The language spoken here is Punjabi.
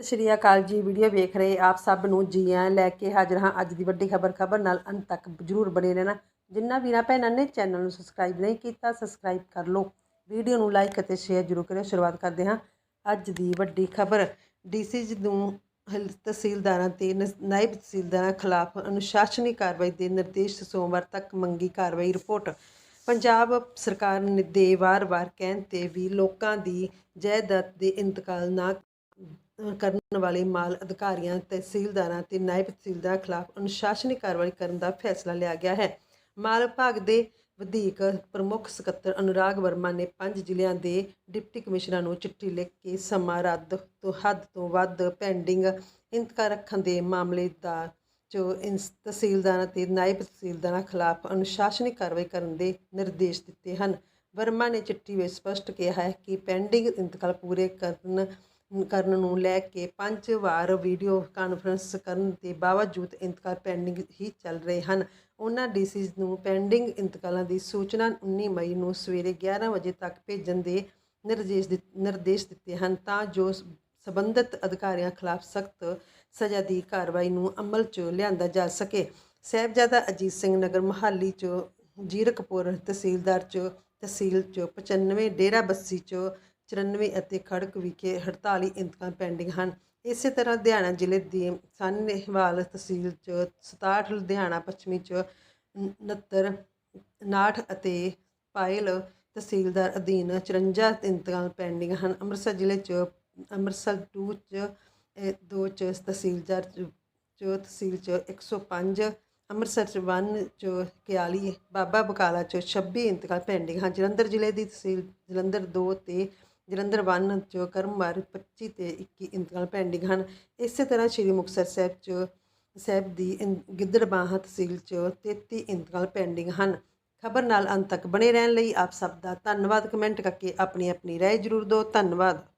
ਸਤਿ ਸ਼੍ਰੀ ਅਕਾਲ ਜੀ, ਵੀਡੀਓ ਵੇਖ ਰਹੇ ਆਪ ਸਭ ਨੂੰ। ਜੀ ਆਇਆਂ ਲੈ ਕੇ ਹਾਜ਼ਰ ਹਾਂ ਅੱਜ ਦੀ ਵੱਡੀ ਖਬਰ। ਖਬਰ ਨਾਲ ਅੰਤ ਤੱਕ ਜਰੂਰ ਬਣੇ ਰਹਿਣਾ। ਜਿੰਨਾ ਵੀਰਾਂ ਭੈਣਾਂ ਨੇ ਚੈਨਲ ਨੂੰ ਸਬਸਕ੍ਰਾਈਬ ਨਹੀਂ ਕੀਤਾ ਸਬਸਕ੍ਰਾਈਬ ਕਰ ਲਓ। ਵੀਡੀਓ ਨੂੰ ਲਾਈਕ ਅਤੇ ਸ਼ੇਅਰ ਜਰੂਰ ਕਰਿਓ। ਸ਼ੁਰੂਆਤ ਕਰਦੇ ਹਾਂ ਅੱਜ ਦੀ ਵੱਡੀ ਖਬਰ। ਡੀਸੀ ਨੂੰ ਤਹਿਸੀਲਦਾਰਾਂ ਤੇ ਨਾਇਬ ਤਹਿਸੀਲਦਾਰਾਂ ਖਿਲਾਫ ਅਨੁਸ਼ਾਸਨੀ ਕਾਰਵਾਈ ਦੇ ਨਿਰਦੇਸ਼ ਸੋਮਵਾਰ ਤੱਕ ਮੰਗੀ ਕਾਰਵਾਈ ਰਿਪੋਰਟ। ਪੰਜਾਬ ਸਰਕਾਰ ਨੇ ਦੇ ਵਾਰ-ਵਾਰ ਕਹਿਣ ਤੇ ਵੀ ਲੋਕਾਂ ਦੀ ਜਾਇਦਾਦ ਦੇ ਇੰਤਕਾਲ ਨਾ ਕਰਨ ਵਾਲੇ ਮਾਲ ਅਧਿਕਾਰੀਆਂ ਤਹਿਸੀਲਦਾਰਾਂ ਤੇ ਨਾਇਬ ਤਹਿਸੀਲਦਾਰਾਂ ਖਿਲਾਫ ਅਨੁਸ਼ਾਸਨੀ ਕਾਰਵਾਈ ਕਰਨ ਦਾ ਫੈਸਲਾ ਲਿਆ ਗਿਆ ਹੈ। ਮਾਲ ਵਿਭਾਗ ਦੇ ਵਧੀਕ ਪ੍ਰਮੁੱਖ ਸਕੱਤਰ ਅਨੁਰਾਗ ਵਰਮਾ ਨੇ ਪੰਜ ਜ਼ਿਲ੍ਹਿਆਂ ਦੇ ਡਿਪਟੀ ਕਮਿਸ਼ਨਰਾਂ ਨੂੰ ਚਿੱਠੀ ਲਿਖ ਕੇ ਸਮਾਂ ਰੱਦ ਤੋਂ ਹੱਦ ਤੋਂ ਵੱਧ ਪੈਂਡਿੰਗ ਇੰਤਕਾਲ ਰੱਖਣ ਦੇ ਮਾਮਲੇ ਦਾ ਜੋ ਇੰਸ- ਤਹਿਸੀਲਦਾਰਾਂ ਤੇ ਨਾਇਬ ਤਹਿਸੀਲਦਾਰਾਂ ਖਿਲਾਫ ਅਨੁਸ਼ਾਸਨਿਕ ਕਾਰਵਾਈ ਕਰਨ ਦੇ ਨਿਰਦੇਸ਼ ਦਿੱਤੇ ਹਨ। ਵਰਮਾ ਨੇ ਚਿੱਠੀ ਵਿੱਚ ਸਪਸ਼ਟ ਕਿਹਾ ਹੈ ਕਿ ਪੈਂਡਿੰਗ ਇੰਤਕਾਲ ਪੂਰੇ ਕਰਨ ਕਰਨ ਨੂੰ ਲੈ ਕੇ ਪੰਜ ਵਾਰ ਵੀਡੀਓ ਕਾਨਫਰੰਸ ਕਰਨ ਦੇ ਬਾਵਜੂਦ ਇੰਤਕਾਲ ਪੈਂਡਿੰਗ ਹੀ ਚੱਲ ਰਹੇ ਹਨ। ਉਹਨਾਂ ਡੀਸੀਜ਼ ਨੂੰ ਪੈਂਡਿੰਗ ਇੰਤਕਾਲਾਂ ਦੀ ਸੂਚਨਾ 19 ਮਈ ਨੂੰ ਸਵੇਰੇ 11 ਵਜੇ ਤੱਕ ਭੇਜਣ ਦੇ ਨਿਰਦੇਸ਼ ਦਿੱਤ- ਨਿਰਦੇਸ਼ ਦਿੱਤੇ ਹਨ ਤਾਂ ਜੋ ਸ- ਸਬੰਧਤ ਅਧਿਕਾਰੀਆਂ ਖਿਲਾਫ ਸਖਤ ਸਜ਼ਾ ਦੀ ਕਾਰਵਾਈ ਨੂੰ ਅਮਲ 'ਚ ਲਿਆਂਦਾ ਜਾ ਸਕੇ। ਸਾਹਿਬਜ਼ਾਦਾ ਅਜੀਤ ਸਿੰਘ ਨਗਰ ਮਹਾਲੀ 'ਚ, ਜੀਰਕਪੁਰ ਤਹਿਸੀਲਦਾਰ 'ਚ, ਤਹਿਸੀਲ 'ਚ 95 ਡੇਰਾ ਬੱਸੀ 'ਚ 94 ਅਤੇ ਖੜਕ ਵਿਖੇ 48 ਇੰਤਕਾਂ ਪੈਂਡਿੰਗ ਹਨ। ਇਸੇ ਤਰ੍ਹਾਂ ਲੁਧਿਆਣਾ ਜ਼ਿਲ੍ਹੇ ਦੀ ਸਾਨੇਵਾਲ ਤਹਿਸੀਲ 'ਚ 67 ਲੁਧਿਆਣਾ ਪੱਛਮੀ 'ਚ 69 59 ਅਤੇ ਪਾਇਲ ਤਹਿਸੀਲਦਾਰ ਅਧੀਨ 54 ਇੰਤਕਾਲ ਪੈਂਡਿੰਗ ਹਨ। ਅੰਮ੍ਰਿਤਸਰ ਜ਼ਿਲ੍ਹੇ 'ਚ, ਅੰਮ੍ਰਿਤਸਰ 2 'ਚ 2 'ਚ ਤਹਿਸੀਲਦਾਰ 'ਚ, ਚ ਤਹਿਸੀਲ 'ਚ 105 ਅੰਮ੍ਰਿਤਸਰ 'ਚ 1 'ਚ 41 ਬਾਬਾ ਬਕਾਲਾ 'ਚ 26 ਇੰਤਕਾਲ ਪੈਂਡਿੰਗ ਹਨ। ਜਲੰਧਰ ਜ਼ਿਲ੍ਹੇ ਦੀ ਤਹਿਸੀਲ ਜਲੰਧਰ 2 ਤੇ ਜਲੰਧਰ 1 'ਚ ਕਰਮਵਾਰ 25 ਤੇ 21 ਇੰਤਕਾਲ ਪੈਂਡਿੰਗ ਹਨ। ਇਸੇ ਤਰ੍ਹਾਂ ਸ਼੍ਰੀ ਮੁਕਤਸਰ ਸਾਹਿਬ 'ਚ, ਸਾਹਿਬ ਦੀ ਇਨ- ਗਿੱਦੜਬਾਹਾ ਤਹਿਸੀਲ 'ਚ 33 ਇੰਤਕਾਲ ਪੈਂਡਿੰਗ ਹਨ। ਖਬਰ ਨਾਲ ਅੰਤ ਤੱਕ ਬਣੇ ਰਹਿਣ ਲਈ ਆਪ ਸਭ ਦਾ ਧੰਨਵਾਦ। ਕਮੈਂਟ ਕਰਕੇ ਆਪਣੀ ਆਪਣੀ ਰਾਏ ਜ਼ਰੂਰ ਦਿਓ। ਧੰਨਵਾਦ।